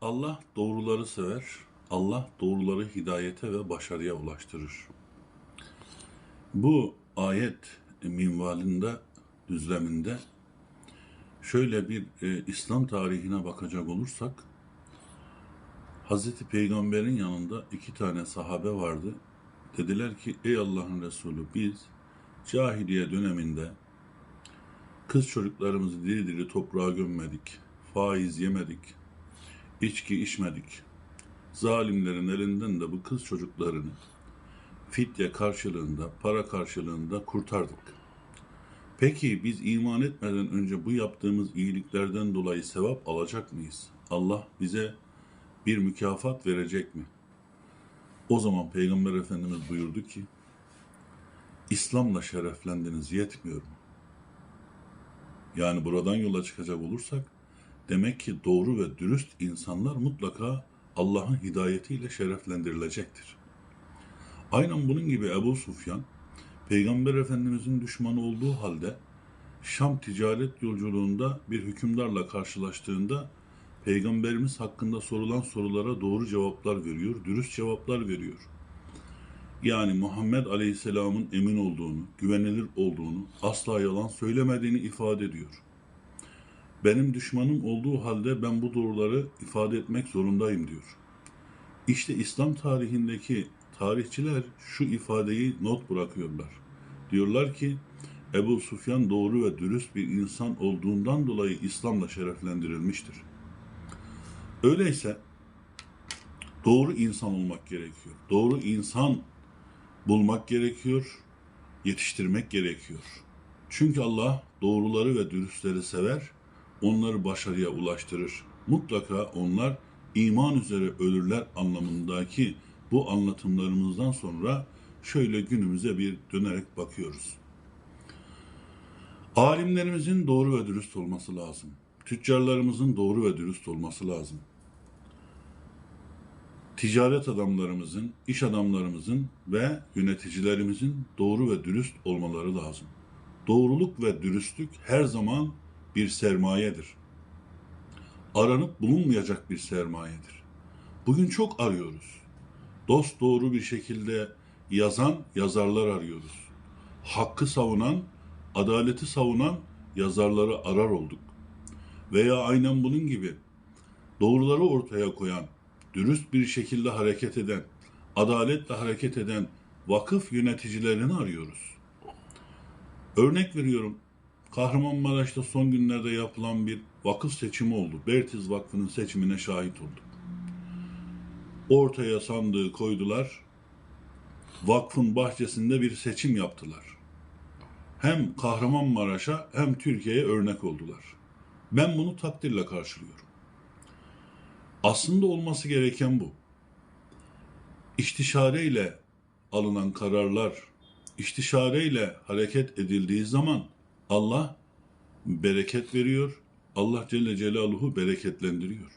Allah doğruları sever. Allah doğruları hidayete ve başarıya ulaştırır. Bu ayet minvalinde, düzleminde şöyle bir e, İslam tarihine bakacak olursak Hazreti Peygamber'in yanında iki tane sahabe vardı. Dediler ki ey Allah'ın Resulü biz cahiliye döneminde kız çocuklarımızı diri diri toprağa gömmedik, faiz yemedik, içki içmedik. Zalimlerin elinden de bu kız çocuklarını fidye karşılığında, para karşılığında kurtardık. Peki biz iman etmeden önce bu yaptığımız iyiliklerden dolayı sevap alacak mıyız? Allah bize bir mükafat verecek mi? O zaman Peygamber Efendimiz buyurdu ki, İslam'la şereflendiniz yetmiyor mu? Yani buradan yola çıkacak olursak, demek ki doğru ve dürüst insanlar mutlaka Allah'ın hidayetiyle şereflendirilecektir. Aynen bunun gibi Ebu Sufyan, Peygamber Efendimizin düşmanı olduğu halde Şam ticaret yolculuğunda bir hükümdarla karşılaştığında Peygamberimiz hakkında sorulan sorulara doğru cevaplar veriyor, dürüst cevaplar veriyor. Yani Muhammed Aleyhisselam'ın emin olduğunu, güvenilir olduğunu, asla yalan söylemediğini ifade ediyor. Benim düşmanım olduğu halde ben bu doğruları ifade etmek zorundayım diyor. İşte İslam tarihindeki tarihçiler şu ifadeyi not bırakıyorlar. Diyorlar ki Ebu Sufyan doğru ve dürüst bir insan olduğundan dolayı İslam'la şereflendirilmiştir. Öyleyse doğru insan olmak gerekiyor. Doğru insan bulmak gerekiyor, yetiştirmek gerekiyor. Çünkü Allah doğruları ve dürüstleri sever, onları başarıya ulaştırır. Mutlaka onlar iman üzere ölürler anlamındaki bu anlatımlarımızdan sonra şöyle günümüze bir dönerek bakıyoruz. Alimlerimizin doğru ve dürüst olması lazım. Tüccarlarımızın doğru ve dürüst olması lazım. Ticaret adamlarımızın, iş adamlarımızın ve yöneticilerimizin doğru ve dürüst olmaları lazım. Doğruluk ve dürüstlük her zaman bir sermayedir. Aranıp bulunmayacak bir sermayedir. Bugün çok arıyoruz. Dost doğru bir şekilde yazan yazarlar arıyoruz. Hakkı savunan, adaleti savunan yazarları arar olduk. Veya aynen bunun gibi doğruları ortaya koyan, dürüst bir şekilde hareket eden, adaletle hareket eden vakıf yöneticilerini arıyoruz. Örnek veriyorum. Kahramanmaraş'ta son günlerde yapılan bir vakıf seçimi oldu. Bertiz Vakfı'nın seçimine şahit olduk. Ortaya sandığı koydular. Vakfın bahçesinde bir seçim yaptılar. Hem Kahramanmaraş'a hem Türkiye'ye örnek oldular. Ben bunu takdirle karşılıyorum. Aslında olması gereken bu. İstişareyle alınan kararlar, istişareyle hareket edildiği zaman Allah bereket veriyor. Allah Celle Celaluhu bereketlendiriyor.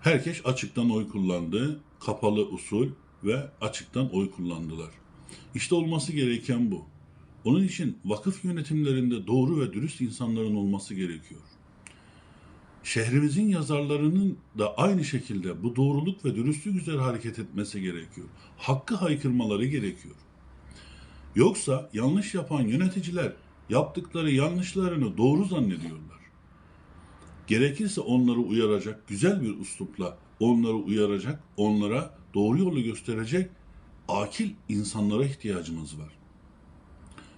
Herkes açıktan oy kullandı. Kapalı usul ve açıktan oy kullandılar. İşte olması gereken bu. Onun için vakıf yönetimlerinde doğru ve dürüst insanların olması gerekiyor. Şehrimizin yazarlarının da aynı şekilde bu doğruluk ve dürüstlük üzere hareket etmesi gerekiyor. Hakkı haykırmaları gerekiyor. Yoksa yanlış yapan yöneticiler yaptıkları yanlışlarını doğru zannediyorlar. Gerekirse onları uyaracak güzel bir üslupla onları uyaracak, onlara doğru yolu gösterecek akil insanlara ihtiyacımız var.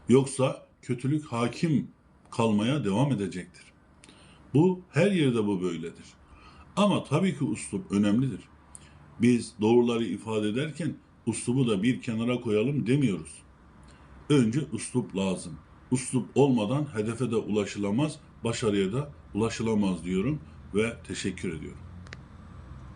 Yoksa kötülük hakim kalmaya devam edecektir. Bu her yerde bu böyledir. Ama tabii ki uslup önemlidir. Biz doğruları ifade ederken uslubu da bir kenara koyalım demiyoruz. Önce uslup lazım. Uslup olmadan hedefe de ulaşılamaz, başarıya da ulaşılamaz diyorum ve teşekkür ediyorum.